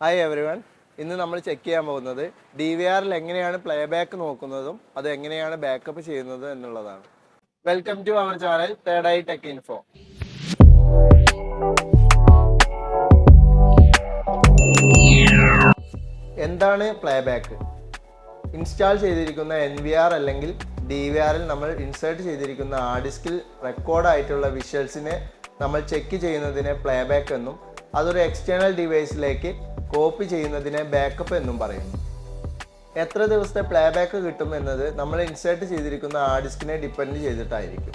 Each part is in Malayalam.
ഹായ് എവറി വൺ ഇന്ന് നമ്മൾ ചെക്ക് ചെയ്യാൻ പോകുന്നത് ഡി വി ആറിൽ എങ്ങനെയാണ് പ്ലേ ബാക്ക് നോക്കുന്നതും അത് എങ്ങനെയാണ് ബാക്കപ്പ് ചെയ്യുന്നത് എന്നുള്ളതാണ്. Welcome to our channel Third Eye Tech Info എന്താണ് പ്ലേ ബാക്ക് ഇൻസ്റ്റാൾ ചെയ്തിരിക്കുന്ന എൻ വി ആർ അല്ലെങ്കിൽ ഡി വി ആറിൽ നമ്മൾ ഇൻസേർട്ട് ചെയ്തിരിക്കുന്ന ആ ഡിസ്കിൽ റെക്കോർഡായിട്ടുള്ള വിഷ്വൽസിനെ നമ്മൾ ചെക്ക് ചെയ്യുന്നതിനെ പ്ലേ ബാക്ക് എന്നും അതൊരു എക്സ്റ്റേണൽ ഡിവൈസിലേക്ക് കോപ്പി ചെയ്യുന്നതിനെ ബാക്കപ്പ് എന്നും പറയുന്നു. എത്ര ദിവസത്തെ പ്ലേ ബാക്ക് കിട്ടും എന്നത് നമ്മൾ ഇൻസേർട്ട് ചെയ്തിരിക്കുന്ന ആ ഡിസ്കിനെ ഡിപ്പെൻഡ് ചെയ്തിട്ടായിരിക്കും.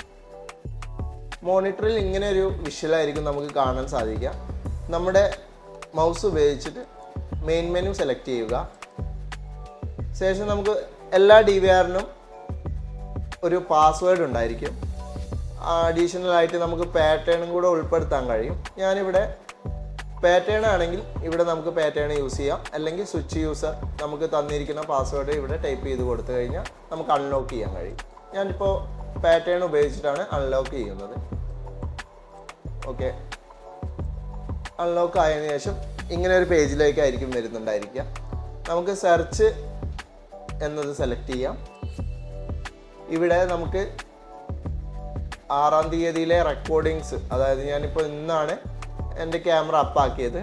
മോണിറ്ററിൽ ഇങ്ങനെ ഒരു വിഷ്വലായിരിക്കും നമുക്ക് കാണാൻ സാധിക്കുക. നമ്മുടെ മൗസ് ഉപയോഗിച്ചിട്ട് മെയിൻ മെനു സെലക്ട് ചെയ്യുക. ശേഷം നമുക്ക് എല്ലാ ഡി വി ആറിനും ഒരു പാസ്വേഡ് ഉണ്ടായിരിക്കും. അഡീഷണൽ ആയിട്ട് നമുക്ക് പാറ്റേണും കൂടെ ഉൾപ്പെടുത്താൻ കഴിയും. ഞാനിവിടെ പാറ്റേൺ ആണെങ്കിൽ ഇവിടെ നമുക്ക് പാറ്റേൺ യൂസ് ചെയ്യാം. അല്ലെങ്കിൽ സ്വിച്ച് യൂസർ നമുക്ക് തന്നിരിക്കുന്ന പാസ്വേഡ് ഇവിടെ ടൈപ്പ് ചെയ്ത് കൊടുത്തു കഴിഞ്ഞാൽ നമുക്ക് അൺലോക്ക് ചെയ്യാൻ കഴിയും. ഞാനിപ്പോൾ പാറ്റേൺ ഉപയോഗിച്ചിട്ടാണ് അൺലോക്ക് ചെയ്യുന്നത്. ഓക്കെ അൺലോക്ക് ആയതിനു ശേഷം ഇങ്ങനെ ഒരു പേജിലേക്കായിരിക്കും വരുന്നുണ്ടായിരിക്കുക. നമുക്ക് സെർച്ച് എന്നത് സെലക്ട് ചെയ്യാം. ഇവിടെ നമുക്ക് ആറാം തീയതിയിലെ റെക്കോർഡിങ്സ് അതായത് ഞാനിപ്പോൾ ഇന്നാണ് എന്റെ ക്യാമറ അപ്പാക്കിയത്.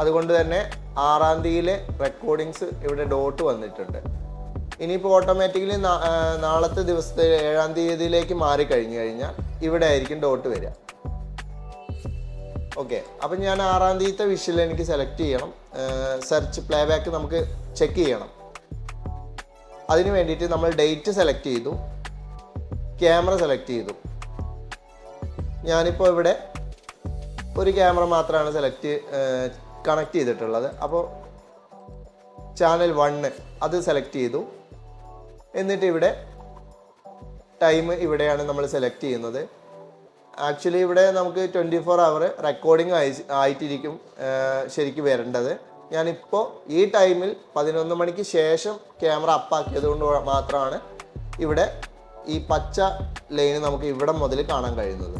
അതുകൊണ്ട് തന്നെ ആറാം തീയതിയിലെ റെക്കോർഡിങ്സ് ഇവിടെ ഡോട്ട് വന്നിട്ടുണ്ട്. ഇനിയിപ്പോൾ ഓട്ടോമാറ്റിക്കലി നാളത്തെ ദിവസത്തെ ഏഴാം തീയതിയിലേക്ക് മാറി കഴിഞ്ഞു കഴിഞ്ഞാൽ ഇവിടെ ആയിരിക്കും ഡോട്ട് വരിക. ഓക്കെ അപ്പം ഞാൻ ആറാം തീയതിത്തെ വിഷയിൽ എനിക്ക് സെലക്ട് ചെയ്യണം. സെർച്ച് പ്ലേ ബാക്ക് നമുക്ക് ചെക്ക് ചെയ്യണം. അതിന് വേണ്ടിയിട്ട് നമ്മൾ ഡേറ്റ് സെലക്ട് ചെയ്തു. ക്യാമറ സെലക്ട് ചെയ്തു. ഞാനിപ്പോൾ ഇവിടെ ഒരു ക്യാമറ മാത്രമാണ് സെലക്ട് കണക്ട് ചെയ്തിട്ടുള്ളത്. അപ്പോൾ ചാനൽ വണ്ണ് അത് സെലക്ട് ചെയ്തു. എന്നിട്ട് ഇവിടെ ടൈം ഇവിടെയാണ് നമ്മൾ സെലക്ട് ചെയ്യുന്നത്. ആക്ച്വലി ഇവിടെ നമുക്ക് ട്വന്റി ഫോർ അവർ റെക്കോർഡിംഗ് ആയി ആയിട്ടിരിക്കും ശരിക്കും വരേണ്ടത്. ഞാനിപ്പോൾ ഈ ടൈമിൽ പതിനൊന്ന് മണിക്ക് ശേഷം ക്യാമറ അപ്പാക്കിയത് കൊണ്ട് മാത്രമാണ് ഇവിടെ ഈ പച്ച ലൈന് നമുക്ക് ഇവിടെ മുതൽ കാണാൻ കഴിയുന്നത്.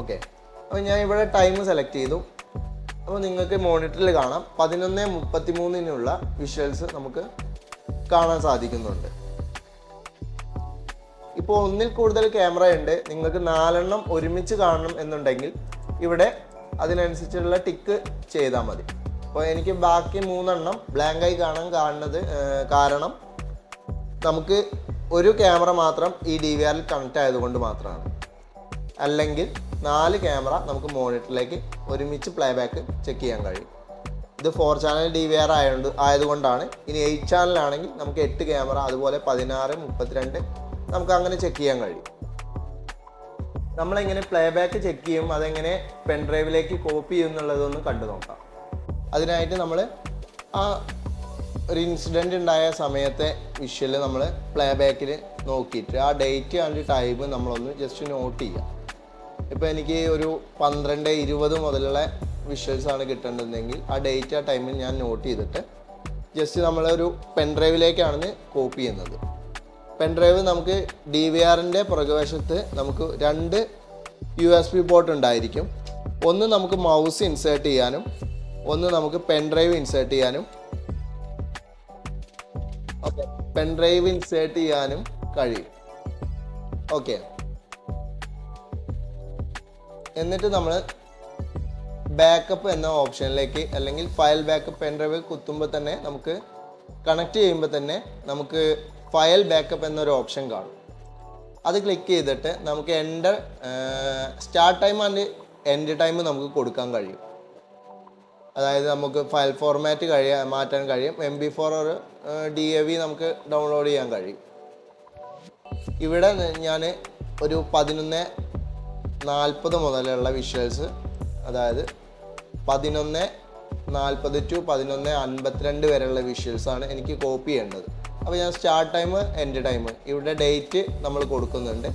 ഓക്കെ അപ്പോൾ ഞാൻ ഇവിടെ ടൈം സെലക്ട് ചെയ്തു. അപ്പോൾ നിങ്ങൾക്ക് മോണിറ്ററിൽ കാണാം. പതിനൊന്ന് മുപ്പത്തി മൂന്നിനുള്ള വിഷ്വൽസ് നമുക്ക് കാണാൻ സാധിക്കുന്നുണ്ട്. ഇപ്പോൾ ഒന്നിൽ കൂടുതൽ ക്യാമറ ഉണ്ട്. നിങ്ങൾക്ക് നാലെണ്ണം ഒരുമിച്ച് കാണണം എന്നുണ്ടെങ്കിൽ ഇവിടെ അതിനനുസരിച്ചുള്ള ടിക്ക് ചെയ്താൽ മതി. അപ്പോൾ എനിക്ക് ബാക്കി മൂന്നെണ്ണം ബ്ലാങ്ക് ആയി കാണാൻ കാണുന്നത് കാരണം നമുക്ക് ഒരു ക്യാമറ മാത്രം ഈ ഡി വി ആറിൽ കണക്ട് ആയതുകൊണ്ട് മാത്രമാണ്. അല്ലെങ്കിൽ നാല് ക്യാമറ നമുക്ക് മോണിറ്ററിലേക്ക് ഒരുമിച്ച് പ്ലേ ബാക്ക് ചെക്ക് ചെയ്യാൻ കഴിയും. ഇത് four channel D V R ആയതുകൊണ്ട് ആയതുകൊണ്ടാണ്. ഇനി എയ്റ്റ് ചാനലാണെങ്കിൽ നമുക്ക് എട്ട് ക്യാമറ അതുപോലെ പതിനാറ് മുപ്പത്തിരണ്ട് നമുക്ക് അങ്ങനെ ചെക്ക് ചെയ്യാൻ കഴിയും. നമ്മളെങ്ങനെ പ്ലേ ബാക്ക് ചെക്ക് ചെയ്യും അതെങ്ങനെ പെൻ ഡ്രൈവിലേക്ക് കോപ്പി ചെയ്യും എന്നുള്ളതൊന്ന് കണ്ടു നോക്കാം. അതിനായിട്ട് നമ്മൾ ആ ഒരു ഇൻസിഡന്റ് ഉണ്ടായ സമയത്തെ വിഷ്വൽ നമ്മൾ പ്ലേ ബാക്കിൽ നോക്കിയിട്ട് ആ ഡേറ്റ് ആൻഡ് ടൈം നമ്മളൊന്ന് ജസ്റ്റ് നോട്ട് ചെയ്യാം. ഇപ്പോൾ എനിക്ക് ഒരു പന്ത്രണ്ട് ഇരുപത് മുതലുള്ള വിഷ്വൽസ് ആണ് കിട്ടേണ്ടതെങ്കിൽ ആ ഡേറ്റ് ആ ടൈമിൽ ഞാൻ നോട്ട് ചെയ്തിട്ട് ജസ്റ്റ് നമ്മളൊരു പെൻ ഡ്രൈവിലേക്കാണ് കോപ്പി ചെയ്യുന്നത്. പെൻ ഡ്രൈവ് നമുക്ക് ഡി വി ആറിന്റെ പുറകുവശത്ത് നമുക്ക് രണ്ട് യു എസ് ബി പോർട്ട് ഉണ്ടായിരിക്കും. ഒന്ന് നമുക്ക് മൗസ് ഇൻസേർട്ട് ചെയ്യാനും ഒന്ന് നമുക്ക് പെൻ ഡ്രൈവ് ഇൻസേർട്ട് ചെയ്യാനും. ഓക്കെ പെൻ ഡ്രൈവ് ഇൻസേർട്ട് ചെയ്യാനും കഴിയും. ഓക്കെ എന്നിട്ട് നമ്മൾ ബാക്കപ്പ് എന്ന ഓപ്ഷനിലേക്ക് അല്ലെങ്കിൽ ഫയൽ ബാക്കപ്പ് എൻഡ്രൈവ് കുത്തുമ്പോൾ തന്നെ നമുക്ക് കണക്ട് ചെയ്യുമ്പോൾ തന്നെ നമുക്ക് ഫയൽ ബാക്കപ്പ് എന്നൊരു ഓപ്ഷൻ കാണും. അത് ക്ലിക്ക് ചെയ്തിട്ട് നമുക്ക് end start time and end time നമുക്ക് കൊടുക്കാൻ കഴിയും. അതായത് നമുക്ക് ഫയൽ ഫോർമാറ്റ് കഴിയാ മാറ്റാൻ കഴിയും. എം ബി ഫോർ ഒരു ഡി എ വി നമുക്ക് ഡൗൺലോഡ് ചെയ്യാൻ കഴിയും. ഇവിടെ ഞാൻ ഒരു പതിനൊന്ന് നാൽപ്പത് മുതലുള്ള വിഷ്വൽസ് അതായത് പതിനൊന്ന് നാൽപ്പത് ടു പതിനൊന്ന് അൻപത്തിരണ്ട് വരെയുള്ള വിഷ്വൽസ് ആണ് എനിക്ക് കോപ്പി ചെയ്യേണ്ടത്. അപ്പോൾ ഞാൻ സ്റ്റാർട്ട് ടൈം എൻഡ് ടൈം ഇവിടെ ഡേറ്റ് നമ്മൾ കൊടുക്കുന്നുണ്ട്.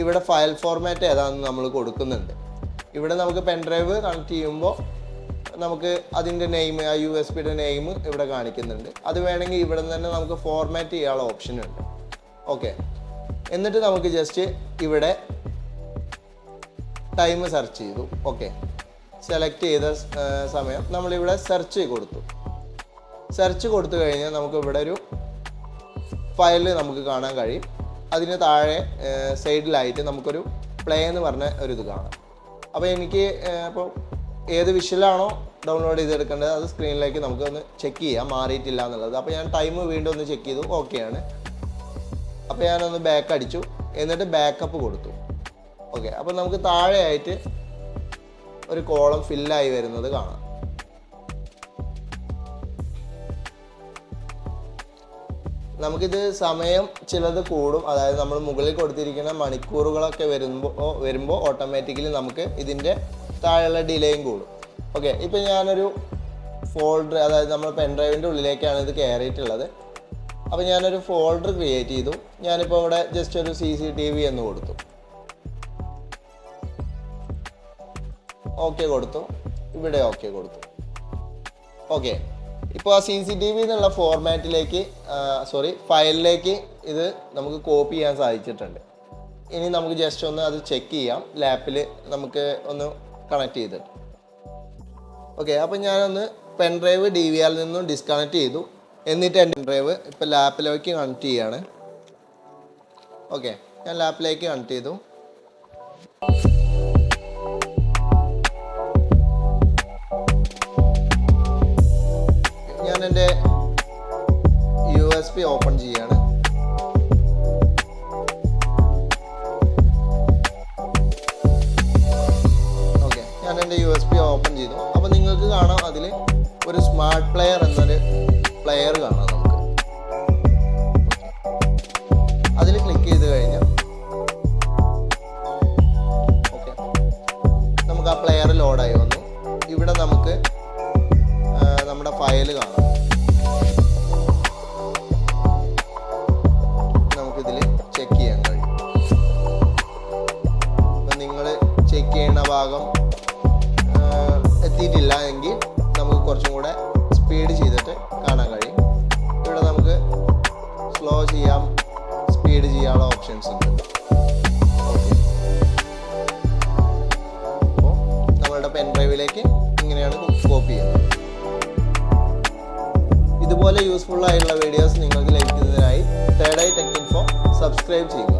ഇവിടെ ഫയൽ ഫോർമാറ്റ് ഏതാണെന്ന് നമ്മൾ കൊടുക്കുന്നുണ്ട്. ഇവിടെ നമുക്ക് പെൻ ഡ്രൈവ് കണക്ട് ചെയ്യുമ്പോൾ നമുക്ക് അതിന്റെ നെയിം ആ യു എസ് പിയുടെ നെയിം ഇവിടെ കാണിക്കുന്നുണ്ട്. അത് വേണമെങ്കിൽ ഇവിടെ തന്നെ നമുക്ക് ഫോർമാറ്റ് ചെയ്യാനുള്ള ഓപ്ഷൻ ഉണ്ട്. ഓക്കെ എന്നിട്ട് നമുക്ക് ജസ്റ്റ് ഇവിടെ ടൈം സെർച്ച് ചെയ്തു. ഓക്കെ സെലക്ട് ചെയ്ത സമയം നമ്മളിവിടെ സെർച്ച് കൊടുത്തു. സെർച്ച് കൊടുത്തു കഴിഞ്ഞാൽ നമുക്ക് ഇവിടെ ഒരു ഫയൽ നമുക്ക് കാണാൻ കഴിയും. അതിന് താഴെ സൈഡിലായിട്ട് നമുക്കൊരു പ്ലേ എന്ന് പറഞ്ഞ ഒരു ഇത് കാണാം. അപ്പോൾ എനിക്ക് ഇപ്പോൾ ഏത് വിഷലാണോ ഡൗൺലോഡ് ചെയ്തെടുക്കേണ്ടത് അത് സ്ക്രീനിലേക്ക് നമുക്കൊന്ന് ചെക്ക് ചെയ്യാം. മാറിയിട്ടില്ല എന്നുള്ളത്. അപ്പോൾ ഞാൻ ടൈം വീണ്ടും ഒന്ന് ചെക്ക് ചെയ്തു. ഓക്കെയാണ് അപ്പോൾ ഞാനൊന്ന് ബാക്ക് അടിച്ചു. എന്നിട്ട് ബാക്കപ്പ് കൊടുത്തു. ഓക്കെ അപ്പോൾ നമുക്ക് താഴെയായിട്ട് ഒരു കോളം ഫില്ലായി വരുന്നത് കാണാം. നമുക്കിത് സമയം ചിലത് കൂടും. അതായത് നമ്മൾ മുകളിൽ കൊടുത്തിരിക്കുന്ന മണിക്കൂറുകളൊക്കെ വരുമ്പോൾ വരുമ്പോൾ ഓട്ടോമാറ്റിക്കലി നമുക്ക് ഇതിന്റെ താഴെയുള്ള ഡിലേയും കൂടും. ഓക്കെ ഇപ്പം ഞാനൊരു ഫോൾഡർ അതായത് നമ്മൾ പെൻഡ്രൈവിന്റെ ഉള്ളിലേക്കാണ് ഇത് കയറിയിട്ടുള്ളത് അപ്പോൾ ഞാനൊരു ഫോൾഡർ ക്രിയേറ്റ് ചെയ്തു. ഞാനിപ്പോൾ ഇവിടെ ജസ്റ്റ് ഒരു സി സി ടി വി എന്ന് കൊടുത്തു. ഓക്കെ കൊടുത്തു. ഇവിടെ ഓക്കെ കൊടുത്തു. ഓക്കെ ഇപ്പോൾ ആ സി സി ടി വി എന്നുള്ള ഫോർമാറ്റിലേക്ക് സോറി ഫയലിലേക്ക് ഇത് നമുക്ക് കോപ്പി ചെയ്യാൻ സാധിച്ചിട്ടുണ്ട്. ഇനി നമുക്ക് ജസ്റ്റ് ഒന്ന് അത് ചെക്ക് ചെയ്യാം. ലാപ്പിൽ നമുക്ക് ഒന്ന് കണക്ട് ചെയ്തിട്ട് ഓക്കെ അപ്പം ഞാനൊന്ന് പെൻ ഡ്രൈവ് ഡി വി ആറിൽ നിന്നും ഡിസ്കണക്ട് ചെയ്തു. എന്നിട്ട് എന്റെ ഡ്രൈവ് ഇപ്പോൾ ലാപ്പിലേക്ക് കണക്ട് ചെയ്യാണ്. ഓക്കെ ഞാൻ ലാപ്പിലേക്ക് കണക്ട് ചെയ്തു. എസ് പി ഓപ്പൺ ചെയ്യാണ്. ഓക്കെ ഞാൻ എന്റെ യു എസ് പി ഓപ്പൺ ചെയ്തു. അപ്പോൾ നിങ്ങൾക്ക് കാണാം അതിൽ ഒരു സ്മാർട്ട് പ്ലെയർ എന്നൊരു പ്ലെയർ കാണാം. ഭാഗം എത്തിയിട്ടില്ല എങ്കിൽ നമുക്ക് കുറച്ചും കൂടെ സ്പീഡ് ചെയ്തിട്ട് കാണാൻ കഴിയും. ഇവിടെ നമുക്ക് സ്ലോ ചെയ്യാം സ്പീഡ് ചെയ്യാനുള്ള ഓപ്ഷൻസ് ഉണ്ട്. അപ്പോൾ നമ്മളുടെ പെൻ ഡ്രൈവിലേക്ക് ഇങ്ങനെയാണ് കോപ്പി ചെയ്യുന്നത്. ഇതുപോലെ യൂസ്ഫുൾ ആയിട്ടുള്ള വീഡിയോസ് നിങ്ങൾക്ക് ലഭിക്കുന്നതിനായി Third Eye Tech Info subscribe ചെയ്യുക.